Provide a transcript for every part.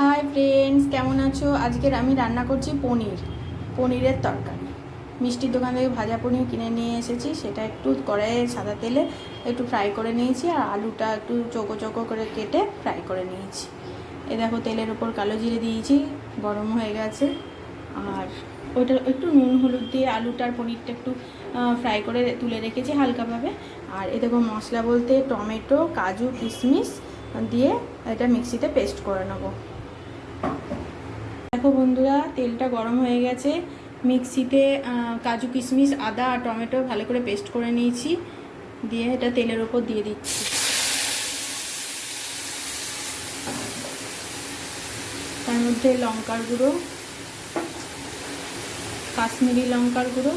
Hi friends কেমন আছো? আজকের আমি রান্না করছি পনির, পনিরের তরকারি। মিষ্টির দোকান থেকে ভাজা পনির কিনে নিয়ে এসেছি, সেটা একটু কড়াইয়ে সাদা তেলে একটু ফ্রাই করে নিয়েছি আর আলুটা একটু চোকো চোকো করে কেটে ফ্রাই করে নিয়েছি। এ দেখো তেলের ওপর কালো জিরে দিয়েছি, গরম হয়ে গেছে। আর ওইটা একটু নুন, হলুদ দিয়ে আলুটার পনিরটা একটু ফ্রাই করে তুলে রেখেছি হালকাভাবে। আর এ দেখো মশলা বলতে টমেটো, কাজু, কিশমিশ দিয়ে এটা মিক্সিতে পেস্ট করে নেব। দেখো বন্ধুরা, তেলটা গরম হয়ে গেছে। মিক্সিতে কাজু কিশমিশ, আদা আর টমেটো ভালো করে পেস্ট করে নিয়েছি। দিয়ে এটা তেলের ওপর দিয়ে দিচ্ছি। তার মধ্যে লঙ্কার গুঁড়ো, কাশ্মীরি লঙ্কার গুঁড়ো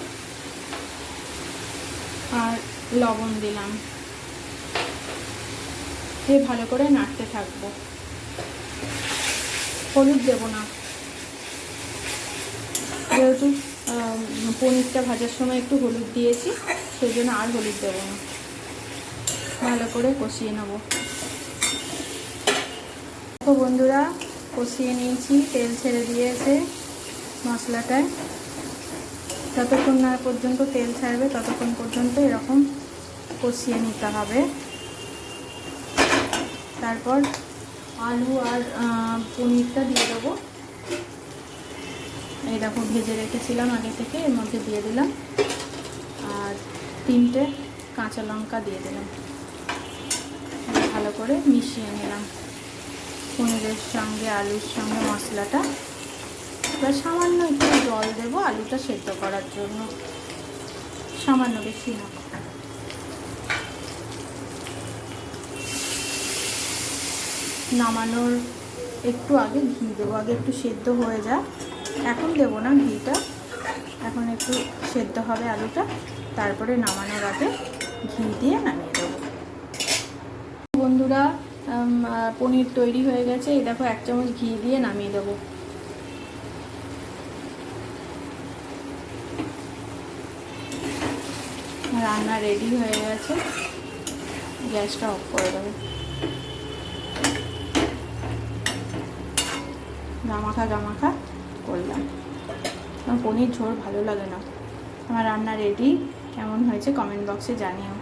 আর লবণ দিলাম। দিয়ে ভালো করে নাড়তে থাকব। হলুদ দেবো না। যেহেতু পনিরটা ভাজার সময় একটু হলুদ দিয়েছি, সেই জন্য আর হলুদ দেবো না। ভালো করে কষিয়ে নেব। দেখো বন্ধুরা, কষিয়ে নিয়েছি, তেল ছেড়ে দিয়েছে মশলাটায়। যতক্ষণ না পর্যন্ত তেল ছাড়বে, ততক্ষণ পর্যন্ত এরকম কষিয়ে নিতে হবে। তারপর আলু আর পনিরটা দিয়ে দেবো। এই দেখো ভেজে রেখেছিলাম আগে থেকে, এর মধ্যে দিয়ে দিলাম। আর তিনটে কাঁচা লঙ্কা দিয়ে দিলাম। ভালো করে মিশিয়ে নিলাম। পনিরের সঙ্গে, আলুর সঙ্গে মশলাটা। এবার সামান্য একটু জল দেবো আলুটা সেদ্ধ করার জন্য। সামান্য বেশি না। নামানোর একটু আগে ঘি দেবো, আগে একটু সেদ্ধ হয়ে যায় এখন দেবো না ঘিটা, এখন একটু সেদ্ধ হবে আলুটা, তারপরে নামানোর আগে ঘি দিয়ে নামিয়ে দেবো। বন্ধুরা পনির তৈরি হয়ে গেছে, এই দেখো এক চামচ ঘি দিয়ে নামিয়ে দেবো। রান্না রেডি হয়ে গেছে, গ্যাসটা অফ করে দেবো। গামাখা গামাখা করলাম। আমার পনির ঝোল ভালো লাগে না। আমার রান্না রেডি কেমন হয়েছে কমেন্ট বক্সে জানিও।